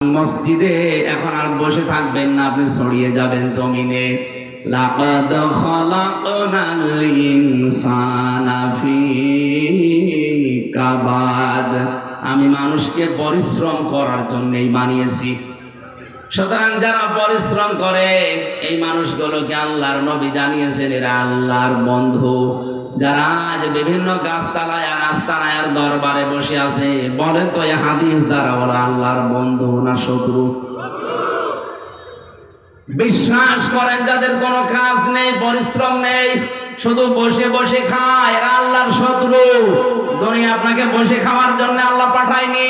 মসজিদে এখন আর বসে থাকবেন না, আপনি ছড়িয়ে যাবেন জমিনে। লাকাদ খলাকনাল ইনসানা ফি কাবাদ। আমি মানুষকে পরিশ্রম করার জন্যই বানিয়েছি। সুতরাং যারা পরিশ্রম করে, এই মানুষগুলোকে আল্লাহর নবী জানিয়েছেন, এরা আল্লাহর বন্ধু। যারা আজ বিভিন্ন গাছতলায় আর আস্তানায় আর দরবারে বসে আছে, বলেন তো এই হাদিস দ্বারা ওরা আল্লাহর বন্ধু না শত্রু? বিশ্বাস করেন, যাদের কোনো কাজ নেই, পরিশ্রম নেই, শুধু বসে বসে খায়, এরা আল্লাহর শত্রু। দুনিয়া আপনাকে বসে খাওয়ার জন্য আল্লাহ পাঠায়নি।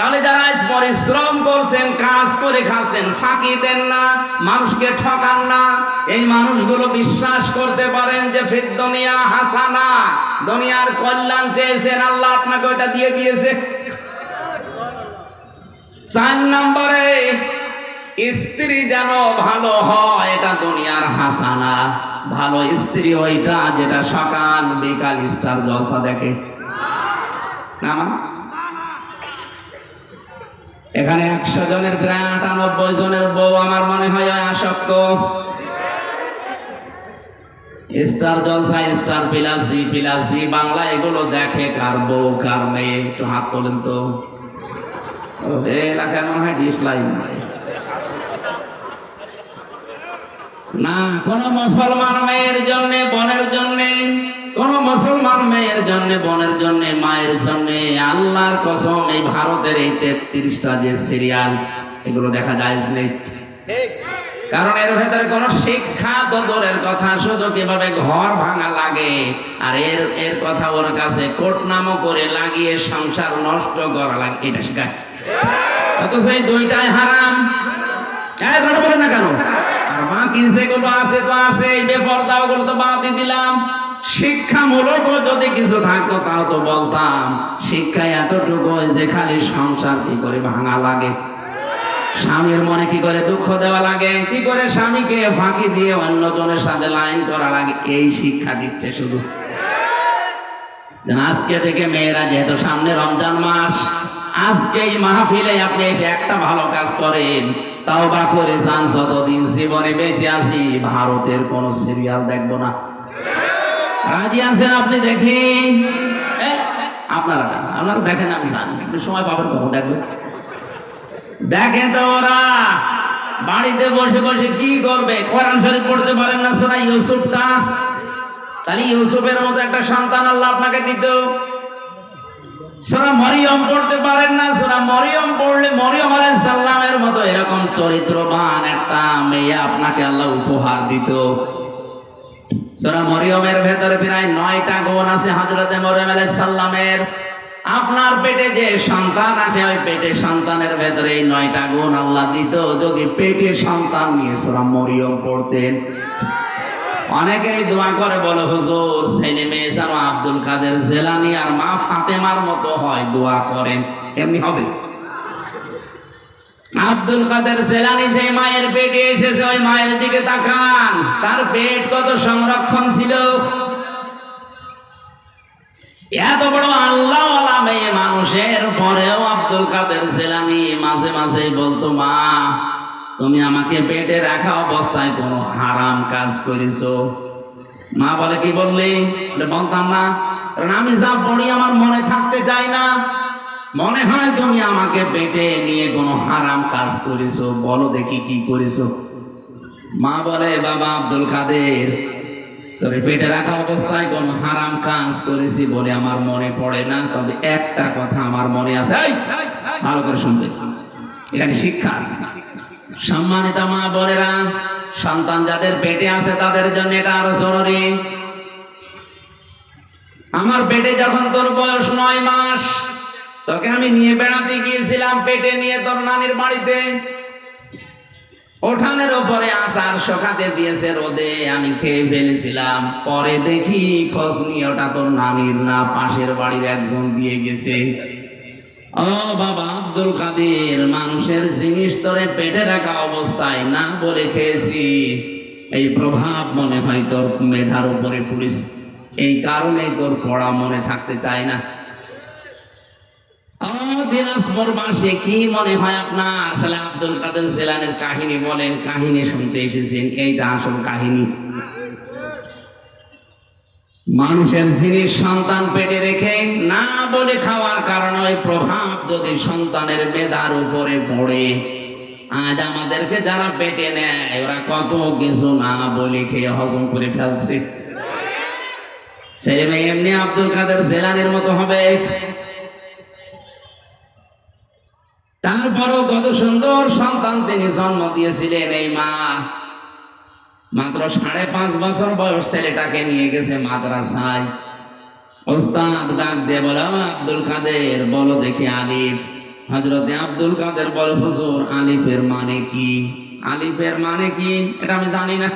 তাহলে যারা আজ পরিশ্রম করছেন, কাজ করে খাচ্ছেন, ফাঁকি দেন না, মানুষকে ঠকান না। এই মানুষগুলো বিশ্বাস করতে পারেন যে, ফির দুনিয়া হাসানা, দুনিয়ার কল্যাণ চেয়েছেন, আল্লাহ আপনাকে ওটা দিয়ে দিয়েছে। চার নম্বরে, স্ত্রী যেন ভালো হয়, এটা দুনিয়ার হাসানা। ভালো স্ত্রী ওইটা যেটা সকাল বিকাল স্টার জলসা দেখে। না? এখানে একশো জনের প্রায় আটানব্বই জনের বউ আমার মনে হয় আসক্ত। Star Jalsha Star Plus plus Bangla এগুলো দেখে কার বউ, কার মেয়ে, একটু হাত তোলেন তো। এলাকায় মনে হয় ডিসলাইন না, কোন মুসলমান মেয়ের জন্য বনের জন্য কোন মুসলমান মেয়ের জন্য বোনের জন্য মায়ের জন্য আল্লাহর কসম এই ভারতের এই তেত্রিশটা যে সিরিয়াল এগুলো দেখা যায় নেই কারণ এর ভেতরে কোন শিক্ষা তো দূরের কথা শুধু কীভাবে ঘর ভাঙা লাগে। আর এর এর কথা ওর কাছে কোট নামও করে লাগিয়ে সংসার নষ্ট করা লাগে এটা শেখায় অথচ এই দুইটাই হারাম। বলে না কেন? আর বাকি যেগুলো আছে তো আছে এই বেপরদা ওগুলো তো বাদ দিয়ে দিলাম। শিক্ষামূলক যদি কিছু থাকতো, তাও তো বলতাম এতটুকু যে খালি সংসার, কি করে ভাঙা লাগে? স্বামীর মনে কি করে দুঃখ দেওয়া লাগে? কি করে স্বামীকে ফাঁকি দিয়ে অন্যজনের সাথে লাইন করা লাগে? এই শিক্ষা দিচ্ছে শুধু। আজকে থেকে মেয়েরা যেহেতু সামনে রমজান মাস, আজকে এই মাহফিলে আপনি এসে একটা ভালো কাজ করেন। তাও বা করে যান যতদিন জীবনে বেঁচে আছি, ভারতের কোন সিরিয়াল দেখব না। রাজি আছেন আপনি দেখি? আপনারা আপনারা দেখেন, আমি জানি। আপনি সময় পাবেন কখন? দেখবেন দেখেন তো ওরা। বাড়িতে বসে বসে কি করবে? কোরআন শরীফ পড়তে পারেন না সোনা ইউসুফটা? তাহলে ইউসুফের মতো একটা সন্তান আল্লাহ আপনাকে দিত। সোনা মরিয়ম পড়তে পারেন না, সোনা মরিয়ম পড়লে মরিয়ম আলাইহিস সালামের মতো এরকম চরিত্রবান একটা মেয়ে আপনাকে আল্লাহ উপহার দিত। সোনা মরিয়মের ভেতরে প্রায় নয়টা গুণ আছে হজরতে মরিয়ম আলাইহিস সালামের। আপনার পেটে যে সন্তান আছে ওই পেটে সন্তানের ভেতরে এই নয়টা গুণ আল্লাহ দিত। যদি পেটে সন্তান নিয়ে সোনা মরিয়ম পড়তেন। অনেকেই দোয়া করে বলো, হুজুর, ছেলে মেয়ে যেন আব্দুল কাদের জেলানি আর মা ফাতেমার মতো হয়, দোয়া করেন। এমনি হবে। আব্দুল কাদের জেলানি যে মায়ের পেটে এসেছে, ওই মায়ের দিকে তাকান। তার পেট কত সংরক্ষণ ছিল? এত বড় আল্লাহ মেয়ে মানুষের পরেও আব্দুল কাদের জেলানি মাঝে মাঝে বলতো, মা, তুমি আমাকে পেটে রাখা অবস্থায় কোনো হারাম কাজ করেছ। মা বলে, কি বললি? বলতাম না। কারণ আমি যা পড়ি আমার মনে থাকতে চাই না। মনে হয় তুমি আমাকে পেটে নিয়ে কোনো হারাম কাজ করেছ? বলো দেখি কি করেছ। মা বলে, বাবা আব্দুল কাদের, তবে পেটে রাখা অবস্থায় কোন হারাম কাজ করেছি বলে আমার মনে পড়ে না। তবে একটা কথা আমার মনে আছে। ভালো করে শুনবে। এখানে শিক্ষা আছে। সম্মানিত মা বোনেরা, সন্তান যাদের পেটে আছে তাদের জন্য এটা আরও জরুরি। আমার পেটে যখন তোর বয়স নয় মাস তোকে আমি নিয়ে বেড়াতে গিয়েছিলাম পেটে নিয়ে তোর নানির বাড়িতে। ওঠানের ওপরে আচার শোকাতে দিয়েছে রোদে আমি খেয়ে ফেলেছিলাম। পরে দেখি খোঁজ নিয়ে ওটা তোর নানির না, পাশের বাড়ির একজন দিয়ে গেছে। ও বাবা আব্দুল কাদের, মানুষের জিনিস তোরে পেটে রাখা অবস্থায় না বলে খেয়েছি। এই প্রভাব মনে হয় তোর মেধার উপরে পুলিশ এই কারণেই তোর পড়া মনে থাকতে চায় না। মানুষের জিনিস সন্তান পেটে রেখে না বলে খাওয়ার কারণে ওই প্রভাব যদি সন্তানের মেধার উপরে পড়ে, আজ আমাদেরকে যারা পেটে নেয়, ওরা কত কিছু না বলে খেয়ে হজম করে ফেলছে। ছেলে মেয়ে এমনি আব্দুল কাদের জেলানের মতো হবে। তারপরও কত সুন্দর সন্তান তিনি জন্ম দিয়েছিলেন এই মা। মাত্র সাড়ে পাঁচ বছর বয়স ছেলেটাকে নিয়ে গেছে মাদ্রাসায়। ওস্তাদ ডাক দিয়ে বলে, "ও আব্দুল কাদের, বলো দেখি আলিফ। হজরতে আব্দুল কাদের বলে, হুজুর, আলিফের মানে কি? আলিফের মানে কি? এটা আমি জানি না।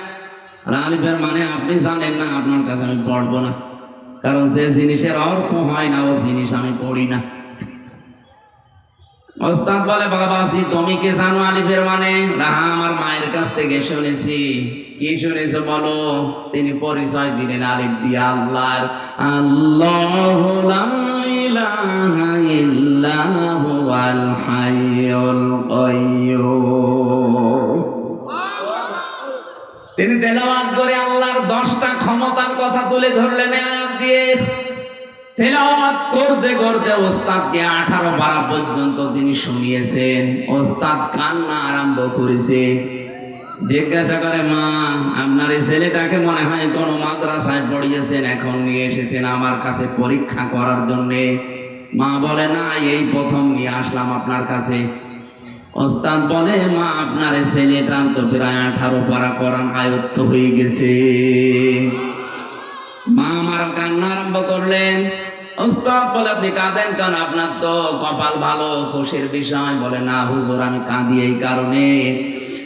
আর, আলিফের মানে আপনি জানেন না, আপনার কাছে আমি পড়ব না। কারণ যে জিনিসের অর্থ হয় না, ও জিনিস আমি পড়ি না। ওস্তাদ বলে বাবাজি তুমি কি জানো আলিফের মানে না, আমার মায়ের কাছ থেকে শুনেছি। কি শুনেছো বলো? তিনি পরিচয় দিলেন আলিফ দিয়ে আল্লাহর। আল্লাহ তিনি তেলাওয়াত করে আল্লাহর দশটা ক্ষমতার কথা তুলে ধরলেন আয়াত দিয়ে। তেলাওয়াত করতে করতে ওস্তাদকে আঠারো বারা পর্যন্ত তিনি শুনিয়েছেন। ওস্তাদ কান্না আরম্ভ করেছে। জিজ্ঞাসা করে, মা, আপনার এই ছেলেটাকে মনে হয় কোন মাদ্রাসায় পড়িয়েছেন, এখন নিয়ে এসেছেন আমার কাছে পরীক্ষা করার জন্যে? মা বলে, না, এই প্রথম নিয়ে আসলাম আপনার কাছে। ওস্তাদ বলে, মা, আপনার এই ছেলেটার তো প্রায় আঠারো পারা করান আয়ত্ত হয়ে গেছে। মা কান্না আরম্ভ করলেন। আপনি কাঁদেন কেন? আপনার তো কপাল ভালো, খুশির বিষয়। বলে, না হুজুর, আমি কাঁদি এই কারণে।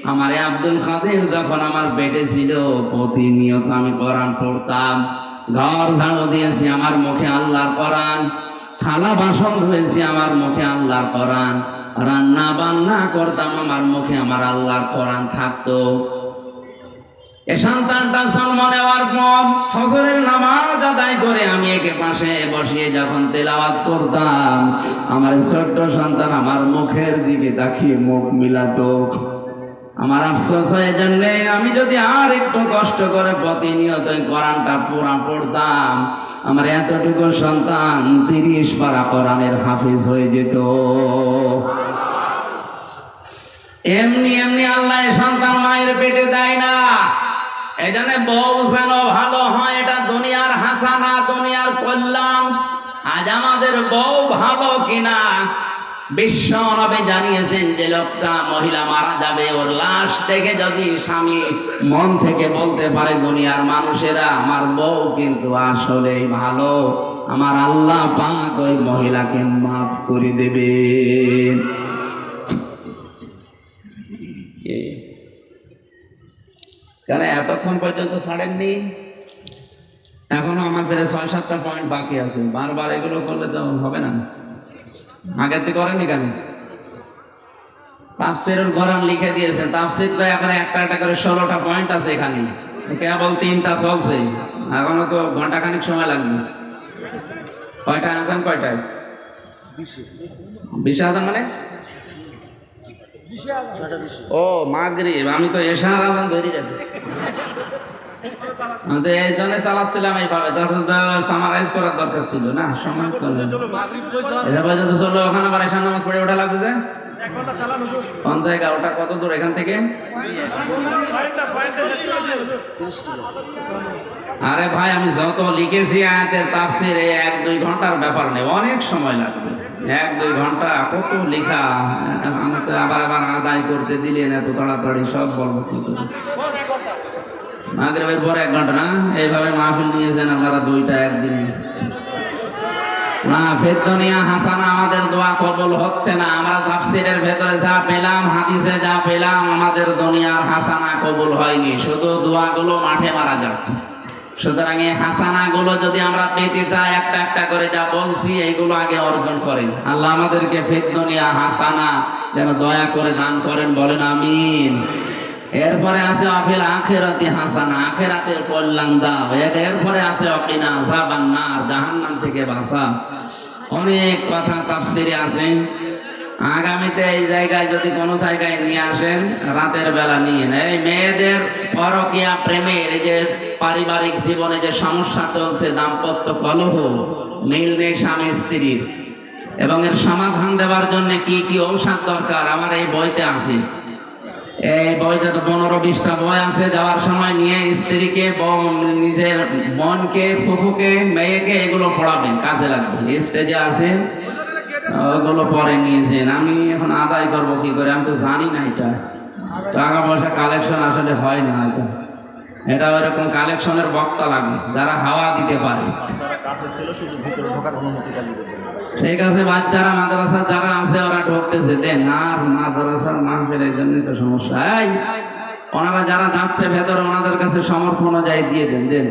আমার আব্দুল কাদের যখন আমার পেটে ছিল, প্রতিনিয়ত আমি কোরআন পড়তাম। ঘর ঝাড়ু দিয়েছি, আমার মুখে আল্লাহর কোরআন। থালা বাসন ধুয়েছি, আমার মুখে আল্লাহর কোরআন। রান্না বান্না করতাম, আমার মুখে আমার আল্লাহর কোরআন থাকতো। সন্তানটা আমি একে পাশে বসিয়ে যখন করতাম, আমার ছোট্ট সন্তান আমার মুখের দিকে তাকিয়ে মুখ মিলাতো। আমার আফসোস হয়ে জন্যে আমি যদি আর একটু কষ্ট করে প্রতিনিয়ত কোরআনটা পুরা পড়তাম, আমার এতটুকু সন্তান তিরিশ পারা কোরআনের হাফিজ হয়ে যেত। এমনি এমনি আল্লাহ সন্তান মায়ের পেটে দেয় না। জন্য বউ যেন ভালো হয়, এটা দুনিয়ার হাসানা, দুনিয়ার কল্যাণ। আজ আমাদের বউ ভালো কিনা, বিশ্ব নবে জানিয়েছেন যে লোকটা মহিলা মারা যাবে, ওর লাশ থেকে যদি স্বামী মন থেকে বলতে পারে, দুনিয়ার মানুষেরা, আমার বউ কিন্তু আসলেই ভালো, আমার আল্লাহ পাক ওই মহিলাকে মাফ করে দেবে কেন এতক্ষণ পর্যন্ত ছাড়েননি? এখনও আমার প্রায় ছয় সাতটা পয়েন্ট বাকি আছে। বারবার এগুলো করলে তো হবে না। আগের থেকে করেননি কেন? তাফসিরুল কোরআন লিখে দিয়েছে। তাফসির তো এখন একটা একটা করে ষোলোটা পয়েন্ট আছে এখানে। কেবল তিনটা চলছে। এখনও তো ঘণ্টা খানিক সময় লাগবে। কয়টা আছেন কয়টায়? বিশ। হাজার মানে? ও মাগরিব আমি তো নামাজ পড়ে লাগছে ওটা কত দূর এখান থেকে? আরে ভাই, আমি যত লিখেছি এক দুই ঘণ্টার ব্যাপার নেই, অনেক সময় লাগবে। এক, দুই ঘণ্টা কত লেখা? আবার আবার আদায় করতে দিলেন এত তাড়াতাড়ি সব বলব, কি করে মাগরিবের পর এক ঘণ্টা না? এইভাবে মাহফিল নিয়েছেন আপনারা দুইটা একদিনে। না ফেরদনিয়া হাসানা, আমাদের দোয়া কবুল হচ্ছে না। আমরা ভেতরে যা পেলাম, হাদিসে যা পেলাম, আমাদের দুনিয়ার হাসানা কবুল হয়নি। শুধু দোয়াগুলো মাঠে মারা যাচ্ছে। সুতরাং এই হাসানা গুলো যদি আমরা পেতে চাই, একটা একটা করে যা বলছি, এইগুলো আগে অর্জন করেন। আল্লাহ আমাদেরকে ফেরদনিয়া হাসানা যেন দয়া করে দান করেন, বলেন আমিন। এরপরে আছে আফিল আখেরাতি হাসানা, আখেরাতের কল্যাণ দাও। এর- এরপরে আছে, অকিনা আযাবান নার, জাহান্নাম থেকে বাঁচা। অনেক কথা তাফসিরে আছে। আগামীতে এই জায়গায় যদি কোনো জায়গায় নিয়ে আসেন, রাতের বেলা নিয়ে। এই মেয়েদের পরকিয়া প্রেমের এই যে পারিবারিক জীবনে যে সমস্যা চলছে, দাম্পত্য কলহ, মিল নেই স্বামী স্ত্রীর। এবং এর সমাধান দেওয়ার জন্য কি কি ঔষধ দরকার? আমার এই বইতে আছে। এই বইতে তো পনেরো বিশটা বই আছে। যাওয়ার সময় নিয়ে স্ত্রীকে নিজের বোনকে, ফুফুকে, মেয়েকে এগুলো পড়াবেন। কাজে লাগবে। স্টেজে আছে। ওগুলো পরে নিয়েছেন। আমি এখন আদায় করব কি করে? আমি তো জানি না এটা। টাকা পয়সা কালেকশন আসলে হয় না এটা। এটা ওইরকম কালেকশনের বক্তা লাগে, যারা হাওয়া দিতে পারে। ঠিক আছে, বাচ্চারা মাদ্রাসা যারা আছে, ওরা ঢুকতেছে। দেন আর মাদ্রাসার মাহফিলের জন্য তো সমস্যা। ওনারা যারা যাচ্ছে ভেতরে, ওনাদের কাছে সমর্থন অনুযায়ী দিয়ে দেন দেন।